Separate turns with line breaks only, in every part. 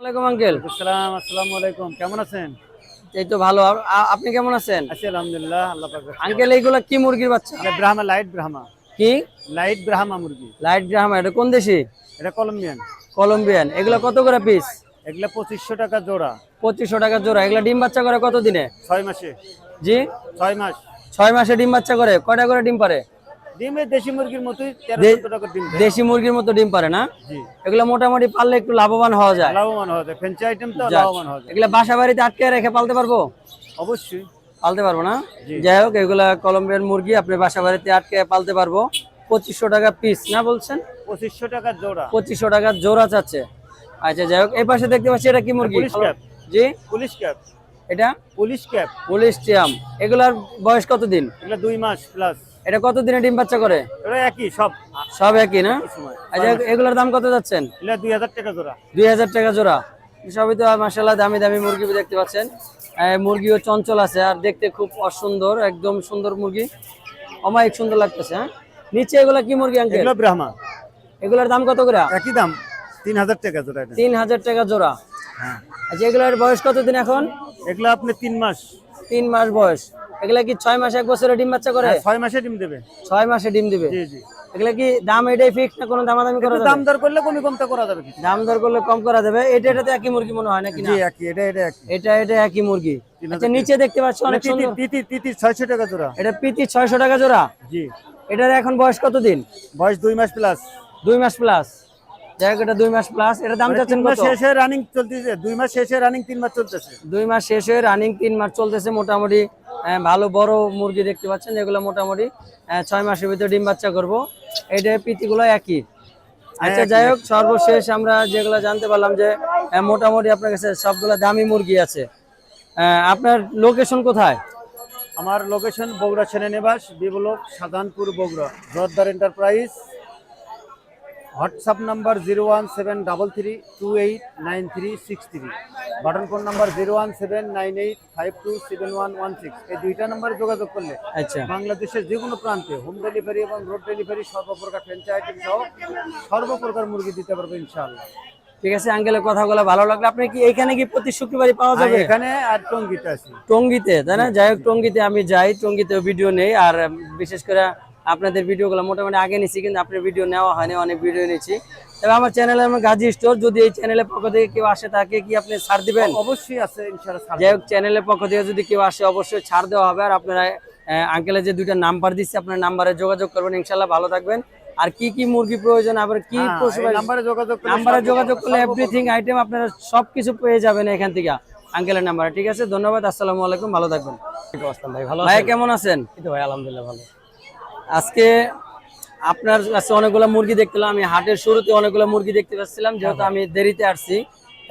ওয়ালাইকুম আঙ্কেল।
আসসালাম আসসালামু আলাইকুম কেমন আছেন?
এই তো ভালো। আপনি কেমন আছেন?
আছি আলহামদুলিল্লাহ আল্লাহ পাক
আঙ্কেল এইগুলা কি মুরগির বাচ্চা?
Brahma light Brahma.
কি?
লাইট ব্রাহ্মা মুরগি।
লাইট গ্রাহাম এটা কোন দেশি?
এটা কলম্বিয়ান।
কলম্বিয়ান। এগুলা কত করে পিস
এগুলা পঁচিশশো টাকা জোড়া।
পঁচিশশো টাকা জোড়া। এগুলা ডিম বাচ্চা করে কত দিনে
ছয় মাসে।
জি?
ছয় মাস।
ছয় মাসে ডিম বাচ্চা করে। কয়টা করে ডিম পারে?
ডিমে দেশি মুরগির মতোই তেরো টাকা ডিম
দেশি মুরগির মতো ডিম পারে না? এগুলা মোটামুটি পারলে একটু লাভবান হওয়া যায়।
লাভবান হওয়া যায়। ফেন্সি আইটেম তো লাভবান হওয়া যায়।
এগুলা বাসা বাড়িতে আটকে রেখে পালতে পারব?
অবশ্যই।
পালতে পারব না? যাই হোক এগুলা কলম্বিয়ান মুরগি আপনি বাসা বাড়িতে আটকে পালতে পারব। পঁচিশশো টাকা পিস না বলছেন?
পঁচিশশো টাকা জোড়া।
পঁচিশশো টাকা জোড়া চাচ্ছে। আচ্ছা যাই হোক এই পাশে দেখতে পাচ্ছি এটা কি মুরগি?
Polish cap.
জি।
Polish cap.
এটা?
Polish cap.
পুলিশ টিয়াম। এগুলার বয়স কতদিন?
এগুলা দুই মাস প্লাস
এটা কত দিনে ডিম বাচ্চা করে?
এটা একই সব।
সব একই না? আচ্ছা এগুলোর দাম কত যাচ্ছেন?
দুই হাজার টাকা জোড়া।
দুই হাজার টাকা জোড়া। সবই তো মাসাল্লাহ দামি দামি মুরগি দেখতে পাচ্ছেন। মুরগিও চঞ্চল আছে আর দেখতে খুব অসুন্দর একদম সুন্দর মুরগি। অমায়িক সুন্দর লাগতেছে হ্যাঁ? নিচে এগুলা কি মুরগি আঙ্কেল
এগুলো ব্রাহ্মা।
এগুলোর দাম কত করে?
একই দাম তিন হাজার টাকা জোড়া এটা।
তিন হাজার টাকা জোড়া।
হ্যাঁ।
আচ্ছা এগুলোর বয়স কতদিন এখন?
এগুলো আপনি তিন মাস।
তিন মাস বয়স। এগুলা কি ছয় মাস এক বছরে ডিম বাচ্চা করে?
হ্যাঁ, ছয় মাসে ডিম দেবে।
ছয় মাসে ডিম দিবে।
জি জি।
এগুলা কি দাম এটাই ফিক্স না কোনো দামাদামি করা যাবে?
দাম দর করলে কমতে করা যাবে
দাম দর করলে কম করা যাবে। এটা এটাতে একই মুরগি মনে হয় নাকি না?
জি একই এটা এটা একই।
এটা এটা একই মুরগি। আচ্ছা নিচে দেখতে পাচ্ছি অনেক সুন্দর।
তিতি তিতি ছয়শো টাকা জোড়া।
এটা পিতি ছয়শো টাকা জোড়া।
জি।
এটার এখন বয়স কত দিন
বয়স দুই মাস প্লাস
দুই মাস প্লাস যাই হোক এটা দুই মাস প্লাস এটা দাম চাচ্ছেন কত?
শেষে রানিং চলতেছে দুই মাস শেষে রানিং তিন মাস চলতেছে।
দুই মাস শেষ রানিং তিন মাস চলতেছে মোটামুটি ভালো বড় মুরগি দেখতে পাচ্ছেন যেগুলো মোটামুটি ছয় মাসের ভিতরে ডিম বাচ্চা করব। এইটা পিতিগুলো একই। আচ্ছা যাই হোক সর্বশেষ আমরা যেগুলো জানতে পারলাম যে মোটামুটি আপনার কাছে সবগুলো দামি মুরগি আছে। আপনার লোকেশন কোথায়?
আমার লোকেশন বগুড়া নিবাস বিবলক Sadhanpur Bogura Jordar enterprise WhatsApp number zero one seven double three two eight nine three six three. Button phone number zero one seven nine eight five two seven one one six. এই দুইটা নাম্বারে যোগাযোগ করলে
আচ্ছা।
বাংলাদেশের যে কোনো প্রান্তে হোম ডেলিভারি এবং রোড ডেলিভারি সর্বপ্রকার ফ্র্যাঞ্চাইজ আইটেম সহ সর্বপ্রকার মুরগি দিতে পারব ইনশাআল্লাহ।
ঠিক আছে আঙ্কেলের কথাগুলো ভালো লাগল। আপনি কি এখানে কি প্রতি শুক্রবারই পাওয়া যাবে?
এখানে আর টঙ্গিতে আছে।
টঙ্গিতে তাই না? যাই হোক টঙ্গিতে আমি যাই টঙ্গিতে ভিডিও নেই। আর বিশেষ করে আপনাদের ভিডিওগুলো মোটামুটি আগে নিছি কিন্তু আপনার ভিডিও নেওয়া হয়নি অনেক ভিডিও নিয়েছি। তবে আমার চ্যানেলে আমার গাজী স্টোর যদি এই চ্যানেলের পক্ষ থেকে কেউ আসে তাকে কি আপনি ছাড় দিবেন?
অবশ্যই আছে ইনশাআল্লাহ
যাই হোক চ্যানেলের পক্ষ থেকে যদি কেউ আসে অবশ্যই ছাড় দেওয়া হবে। আর আপনারা আঙ্কেলের যে দুইটা নাম্বার দিচ্ছে আপনার নাম্বারে যোগাযোগ করবেন ইনশাল্লাহ ভালো থাকবেন। আর কি কি মুরগি প্রয়োজন আবার কি
হ্যাঁ,
পশু
নাম্বারে যোগাযোগ
নাম্বারে যোগাযোগ করলে এভরিথিং আইটেম আপনারা সবকিছু পেয়ে যাবেন এখান থেকে আঙ্কেলের নাম্বারে ঠিক আছে ধন্যবাদ আসসালামু আলাইকুম ভালো থাকবেন।
ভাই ভালো
ভাই কেমন আছেন?
ভাই আলহামদুলিল্লাহ ভালো।
আজকে আপনার কাছে অনেকগুলো মুরগি দেখছিলাম আমি হাটের শুরুতে অনেকগুলো মুরগি দেখতে পাচ্ছিলাম যেহেতু আমি দেরিতে আসছি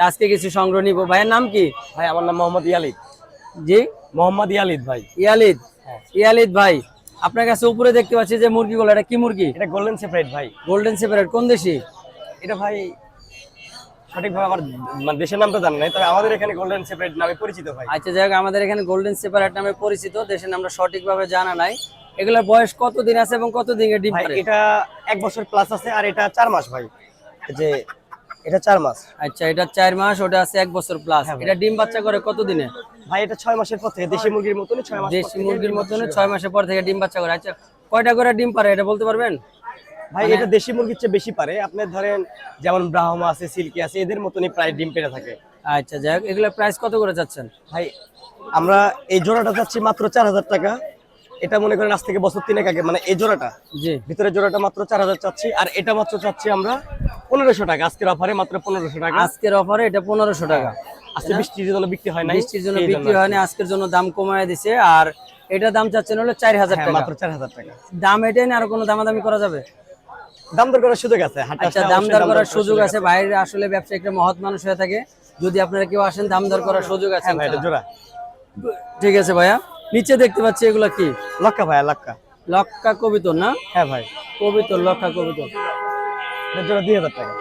আজকে কিছু সংগ্রহ নিব। ভাইয়ের নাম কি?
ভাই আমার নাম মোহাম্মদ ইয়ালিদ।
জি?
মোহাম্মদ ইয়ালিদ ভাই।
ইয়ালিদ? ইয়ালিদ ভাই আপনার কাছে উপরে দেখতে পাচ্ছি যে মুরগিগুলো এটা কি মুরগি?
এটা গোল্ডেন সেপারেট ভাই।
গোল্ডেন সেপারেট কোন দেশি?
এটা ভাই সঠিকভাবে আমার মানে দেশের নাম তো জানি নাই তবে আমাদের এখানে গোল্ডেন সেপারেট নামে পরিচিত ভাই।
আচ্ছা যাই আমাদের এখানে গোল্ডেন সেপারেট নামে পরিচিত দেশের নামটা সঠিকভাবে জানা নাই। এগুলোর বয়স কত দিন আছে এবং কত দিনে ডিম
ভাই
পারে
এটা এক বছর প্লাস আছে আর এটা চার মাস ভাই। যে এটা চার মাস।
আচ্ছা এটা চার মাস ওটা আছে এক বছর প্লাস
হ্যাঁ
এটা ডিম বাচ্চা করে কত দিনে
ভাই এটা ছয় মাসের পর থেকে দেশি মুরগির মতনই ছয় মাস
দেশি মুরগির
ডিম
মতন ছয় মাসের পর থেকে ডিম বাচ্চা করে। আচ্ছা কয়টা করে ডিম পারে এটা বলতে পারবেন?
ভাই এটা দেশি মুরগির চেয়ে বেশি পারে। আপনি ধরেন যেমন ব্রাহ্মা আছে সিল্কি আছে এদের মতনই প্রায় ডিম পেড়ে থাকে।
আচ্ছা যাই হোক এগুলোর প্রাইস কত করে যাচ্ছেন?
ভাই আমরা এই জোড়াটা চাচ্ছি মাত্র চার হাজার টাকা। এটা মনে করেন আজ থেকে বছর তিনেক আগে মানে এই জোড়াটা।
জি।
ভিতরে জোড়াটা মাত্র চার হাজার চাচ্ছি আর এটা মাত্র চাচ্ছি আমরা পনেরোশো টাকা। আজকের অফারে মাত্র পনেরোশো টাকা।
আজকের অফারে এটা পনেরোশো টাকা।
আজকে বৃষ্টির জন্য বিক্রি হয় না
বৃষ্টির জন্য বিক্রি হয়নি আজকের জন্য দাম কমায় দিছে আর এটা দাম চাচ্ছেন হলো চার হাজার টাকা।
হ্যাঁ, মাত্র চার হাজার টাকা।
দাম এটাই না আর কোনো দামাদামি করা যাবে?
দাম দর করার সুযোগ আছে
আচ্ছা দাম দর করার সুযোগ আছে বাইরে আসলে ব্যবসা একটা মহৎ মানুষ হয়ে থাকে। যদি আপনারা কেউ আসেন দাম দর করার সুযোগ আছে
হ্যাঁ
ঠিক আছে ভাইয়া। নিচে দেখতে পাচ্ছি এগুলা কি?
লক্কা ভাই লক্কা।
লক্কা কবিতর না?
হ্যাঁ ভাই।
কবিতর লক্কা কবিতর।
জোড়া দুই হাজার টাকা।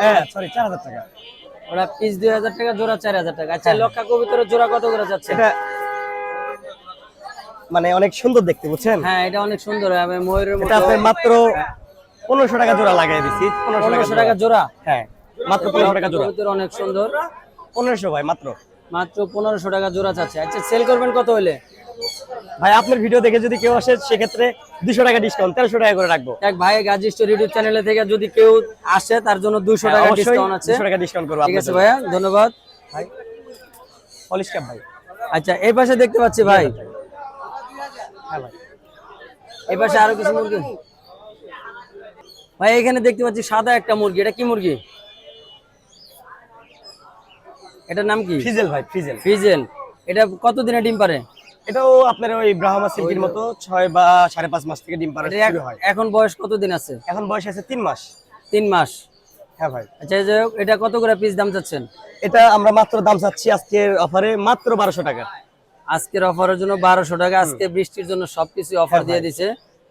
হ্যাঁ সরি চার হাজার টাকা।
ওরা পিস দুই হাজার টাকা জোড়া চার হাজার টাকা। আচ্ছা লক্কা কবিতরের জোড়া কত করে যাচ্ছে?
এটা মানে অনেক সুন্দর দেখতে বুঝছেন?
হ্যাঁ এটা অনেক সুন্দর আমি ময়ূরের
এটা আপনি মাত্র পনেরোশো টাকা জোড়া লাগাই দিছি। পনেরোশো
পনেরোশো
টাকা
টাকা জোড়া?
হ্যাঁ মাত্র পনেরো টাকা জোড়া।
অনেক সুন্দর।
পনেরোশো ভাই মাত্র।
মাত্র পনেরোশো টাকা জোড়া চাচ্ছে। আচ্ছা সেল করবেন কত হলে
ভাই আপনার ভিডিও দেখে যদি কেউ আসে সেক্ষেত্রে দুশো টাকা ডিসকাউন্ট তেরোশো টাকা করে রাখব।
এক ভাই গাজী স্টোর ইউটিউব চ্যানেলে থেকে যদি কেউ আসে তার জন্য দুশো টাকা
হ্যাঁ,
ডিসকাউন্ট আছে।
টাকা ডিসকাউন্ট করব
ঠিক আছে ভাইয়া ধন্যবাদ।
ভাই পলিশ ক্যাপ ভাই।
আচ্ছা এই পাশে দেখতে পাচ্ছি ভাই।
হ্যাঁ ভাই।
এই পাশে আরও কিছু মুরগি? ভাই এখানে দেখতে পাচ্ছি সাদা একটা মুরগি। এটা কি মুরগি? এটার নাম কি?
ফ্রিজেল ভাই ফ্রিজেল
ফ্রিজেন এটা কত দিনে ডিম পারে?
এটাও আপনার ওই ব্রাহ্মা সিল্কির মতো ছয় বা সাড়ে পাঁচ মাস থেকে ডিম হয়।
এখন বয়স কত দিন আছে?
এখন বয়স আছে তিন মাস।
তিন মাস।
হ্যাঁ ভাই।
আচ্ছা এটা কত করে পিস দাম চাচ্ছেন?
এটা আমরা মাত্র দাম চাচ্ছি আজকের অফারে মাত্র বারোশো টাকা।
আজকের অফারের জন্য বারোশো টাকা। আজকে বৃষ্টির জন্য সবকিছু অফার দিয়ে দিছে।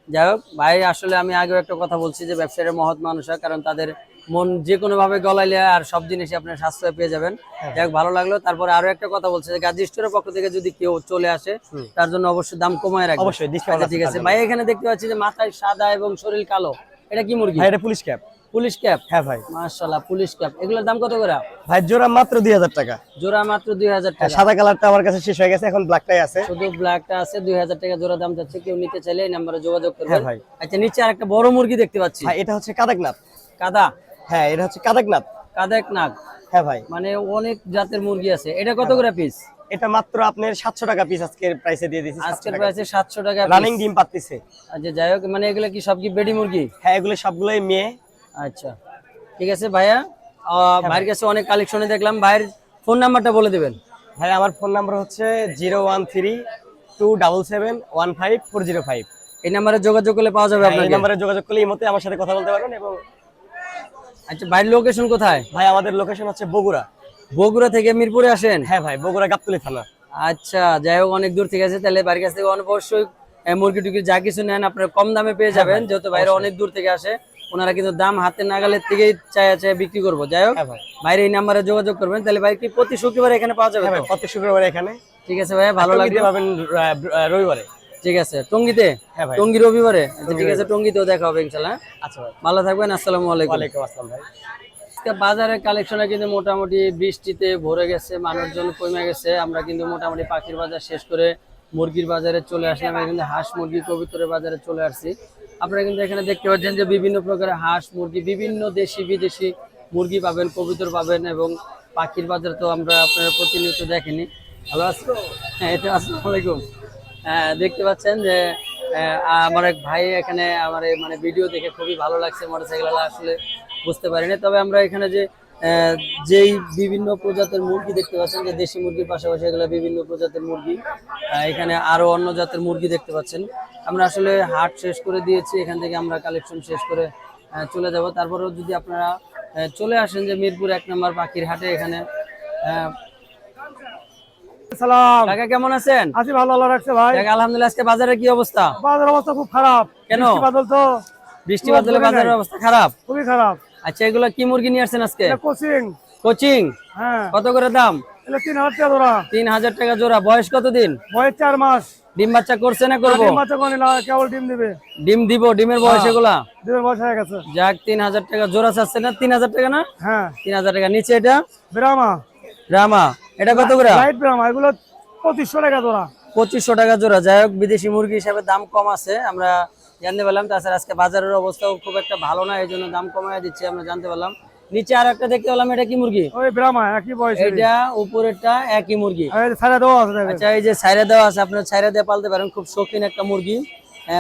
যাই হোক ভাই আসলে আমি আগেও একটা কথা বলছি যে ব্যবসায়ীরা মহৎ মানুষরা কারণ তাদের মন যে কোনো ভাবে গলাইলে আর সব জিনিসই আপনার সাশ্রয় পেয়ে যাবেন। যাই ভালো লাগল। তারপরে আরও একটা কথা বলছে যে গাজী স্টোরের পক্ষ থেকে যদি কেউ চলে আসে তার জন্য অবশ্যই দাম কমায় রাখবে
অবশ্যই, discount
আচ্ছা, ঠিক আছে। ভাই এখানে দেখতে পাচ্ছি যে মাথায় সাদা এবং শরীর কালো। এটা কি মুরগি?
এটা পুলিশ ক্যাপ।
Police cap?
হ্যাঁ ভাই।
মাশাল্লাহ পুলিশ ক্যাপ। এগুলোর দাম কত করে?
ভাই জোড়া মাত্র দুই হাজার টাকা।
জোড়া মাত্র দুই হাজার
হ্যাঁ,
টাকা।
সাদা কালারটা আমার কাছে শেষ হয়ে গেছে এখন ব্ল্যাকটাই আছে।
শুধু ব্ল্যাকটা আছে দুই হাজার টাকা জোড়া দাম যাচ্ছে। কেউ নিতে চাইলে এই নাম্বারে যোগাযোগ করবেন।
হ্যাঁ ভাই।
আচ্ছা নিচে আর একটা বড় মুরগি দেখতে পাচ্ছি।
ভাই এটা হচ্ছে কাদাকনাথ।
কাদা।
হ্যাঁ এটা হচ্ছে কাদাকনাথ।
কাদাক নাগ
হ্যাঁ ভাই।
মানে অনেক জাতের মুরগি আছে। এটা কত করে পিস
এটা মাত্র আপনার সাতশো টাকা পিস আজকের প্রাইসে দিয়ে দিচ্ছি
আজকের প্রাইসে সাতশো টাকা
রানিং। ডিম পাচ্ছিছে
আচ্ছা যাই হোক মানে এগুলো কি সব কি বেডি মুরগি?
হ্যাঁ এগুলো সবগুলোই মেয়ে।
আচ্ছা ঠিক আছে ভাইয়া। আহ, ভাইয়ের কাছে অনেক কালেকশনে দেখলাম। ভাইয়ের ফোন নাম্বারটা বলে দেবেন।
ভাই আমার ফোন নাম্বার হচ্ছে zero one three two double seven one five four zero five
এই নাম্বারে যোগাযোগ করলে পাওয়া যাবে
এই
আপনাকে।
নাম্বারে যোগাযোগ করলে এই মতে আমার সাথে কথা বলতে পারবেন এবং
আচ্ছা ভাইয়ের লোকেশন কোথায়?
ভাই আমাদের লোকেশন হচ্ছে বগুড়া।
বগুড়া থেকে মিরপুরে আসেন?
হ্যাঁ ভাই বগুড়া গাবতলি থানা।
আচ্ছা যাই হোক অনেক দূর থেকে আছে তাহলে বাড়ির কাছ থেকে অবশ্যই মুরগি টুরগি যা কিছু নেন আপনারা কম দামে পেয়ে যাবেন যেহেতু বাইরে অনেক দূর থেকে আসে। ওনারা কিন্তু দাম হাতে নাগালের থেকেই চায় চায় বিক্রি করব। যাই হোক
হ্যাঁ
বাইরে এই নাম্বারে যোগাযোগ করবেন তাহলে ভাই কি প্রতি শুক্রবার এখানে পাওয়া যাবে
হ্যাঁ
তো?
ভাই প্রত্যেক শুক্রবার এখানে।
ঠিক আছে ভাই ভালো লাগবে
রবিবারে।
ঠিক আছে টঙ্গিতে?
হ্যাঁ
টঙ্গি রবিবারে? আচ্ছা ঠিক আছে টঙ্গিতেও দেখা হবে ইনশাল্লাহ
আচ্ছা
ভালো থাকবেন আসসালামু আলাইকুম।
ওয়ালাইকুম আসসালাম ভাই।
আজকে বাজারের কালেকশনে কিন্তু মোটামুটি বৃষ্টিতে ভরে গেছে মানুষজন কমে গেছে। আমরা কিন্তু মোটামুটি পাখির বাজার শেষ করে মুরগির বাজারে চলে আসলাম। এখানে কিন্তু হাঁস মুরগি কবিতরের বাজারে চলে আসছি। আপনারা কিন্তু এখানে দেখতে পাচ্ছেন যে বিভিন্ন প্রকারের হাঁস মুরগি বিভিন্ন দেশি বিদেশি মুরগি পাবেন কবিতর পাবেন এবং পাখির বাজার তো আমরা আপনারা প্রতিনিয়ত দেখেনি। ভালো আছো হ্যাঁ এটা আসসালামু আলাইকুম। হ্যাঁ দেখতে পাচ্ছেন যে আমার এক ভাই এখানে আমার মানে ভিডিও দেখে খুবই ভালো লাগছে মোটরসাইকেল আসলে বুঝতে পারিনি। তবে আমরা এখানে যে যেই বিভিন্ন প্রজাতির মুরগি দেখতে পাচ্ছেন, যে দেশি মুরগির পাশাপাশি এগুলো বিভিন্ন প্রজাতির মুরগি এখানে আরও অন্য জাতের মুরগি দেখতে পাচ্ছেন। আমরা আসলে হাট শেষ করে দিয়েছি, এখান থেকে আমরা কালেকশন শেষ করে চলে যাব। তারপরেও যদি আপনারা চলে আসেন যে মিরপুর এক নম্বর পাখির হাটে, এখানে
সালাম
কাকা কেমন আছেন?
আছি ভালো আল্লাহ রাখছে ভাই।
আলহামদুলিল্লাহ আজকে বাজারে কি অবস্থা?
বাজার অবস্থা খুব খারাপ।
কেন?
বৃষ্টি বাদল তো।
বৃষ্টি বাদলে বাজারের অবস্থা খারাপ?
খুবই খারাপ।
আচ্ছা এগুলো কি মুরগি নিয়ে আসছেন আজকে?
কোচিং।
কোচিং?
হ্যাঁ।
কত করে দাম?
তিন হাজার টাকা ধরা
তিন হাজার টাকা জোড়া। বয়স কত দিন
বয়স চার মাস।
ডিম বাচ্চা করছে না করব?
কেবল ডিম দিবে।
ডিম দিব ডিমের বয়স এগুলা?
ডিমের বয়স হয়ে গেছে।
যাক তিন হাজার টাকা জোড়া চাচ্ছে না? তিন হাজার টাকা না?
হ্যাঁ।
তিন হাজার টাকা। নিচে এটা?
ব্রাহ্মা।
রামা এটা কত করে?
লাইট ব্রাহ্মা এগুলো পঁচিশশো টাকা জোড়া।
পঁচিশশো টাকা জোড়া। যাই হোক বিদেশি মুরগি হিসাবে দাম কম আছে। আমরা জানতে পারলাম তাছাড়া আজকে বাজারের অবস্থাও খুব একটা ভালো না এই জন্য দাম কমায় দিচ্ছে আমরা জানতে পারলাম। নিচে আর একটা দেখতে পেলাম এটা কি মুরগি?
ওই ব্রাহ্মা একই বয়স
এটা উপরেরটা একই মুরগি।
ছাড়া দেওয়া আছে
আচ্ছা এই যে ছাইরা দেওয়া আছে আপনার ছাইরা দিয়ে পালতে পারেন খুব শৌখিন একটা মুরগি।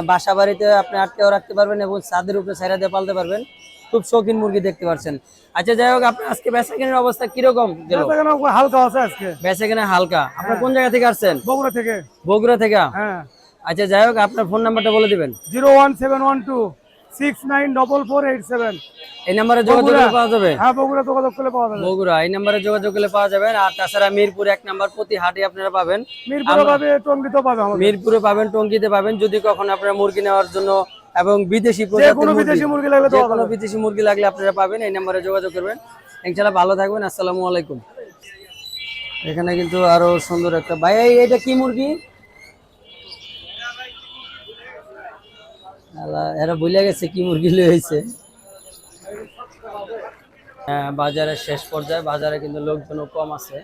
বাসা বাড়িতে আপনি আটকেও রাখতে পারবেন এবং ছাদের উপরে ছাইরা দিয়ে পালতে পারবেন। খুব শৌখিন মুরগি দেখতে পাচ্ছেন আচ্ছা যাই হোক আপনার আজকে বেচা কেনার অবস্থা কীরকম?
হালকা আছে আজকে।
বেচা কেনা হালকা। আপনার কোন জায়গা থেকে আসছেন?
বগুড়া থেকে।
বগুড়া থেকে?
হ্যাঁ।
আচ্ছা যাই হোক আপনার ফোন নাম্বারটা বলে দিবেন।
Zero one seven one two six nine double four eight seven.
এই নাম্বারে যোগাযোগ পাওয়া যাবে?
হ্যাঁ বগুড়া যোগাযোগ করলে পাওয়া যাবে।
বগুড়া এই নাম্বারে যোগাযোগ করলে পাওয়া যাবে। আর তাছাড়া মিরপুর এক নাম্বার প্রতি হাটে আপনারা পাবেন।
মিরপুরে পাবে টঙ্গিতেও পাবে আমাদের।
মিরপুরে পাবেন টঙ্গিতে পাবেন। যদি কখন আপনারা মুরগি নেওয়ার জন্য এবং বিদেশি
কোনো বিদেশি মুরগি লাগলে
কোনো বিদেশি মুরগি লাগলে আপনারা পাবেন। এই নাম্বারে যোগাযোগ করবেন। ইনশাআল্লাহ ভালো থাকবেন। আসসালামু আলাইকুম। এখানে কিন্তু আরও সুন্দর একটা ভাই এটা কি মুরগি? এরা ভুলে গেছে কি মুরগি লয়েছে আহ, বাজারের শেষ পর্যায়ে বাজারে কিন্তু লোকজনও কম আছে।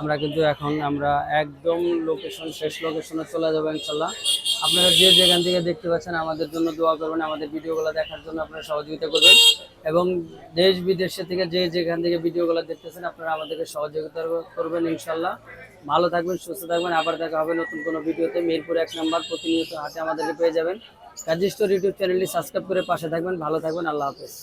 আমরা কিন্তু এখন আমরা একদম লোকেশন শেষ লোকেশনে চলে যাব ইনশাল্লাহ। আপনারা যে যেখান থেকে দেখতে পাচ্ছেন আমাদের জন্য দোয়া করবেন আমাদের ভিডিওগুলো দেখার জন্য আপনারা সহযোগিতা করবেন। এবং দেশ বিদেশে থেকে যে যেখান থেকে ভিডিওগুলো দেখতেছেন আপনারা আমাদেরকে সহযোগিতা করবেন ইনশাল্লাহ। ভালো থাকবেন সুস্থ থাকবেন। আবার দেখা হবে নতুন কোনো ভিডিওতে। মিরপুর এক নাম্বার প্রতিনিয়ত হাতে আমাদেরকে পেয়ে যাবেন। কাজী স্টোর ইউটিউব চ্যানেলটি সাবস্ক্রাইব করে পাশে থাকবেন ভালো থাকবেন আল্লাহ হাফেজ।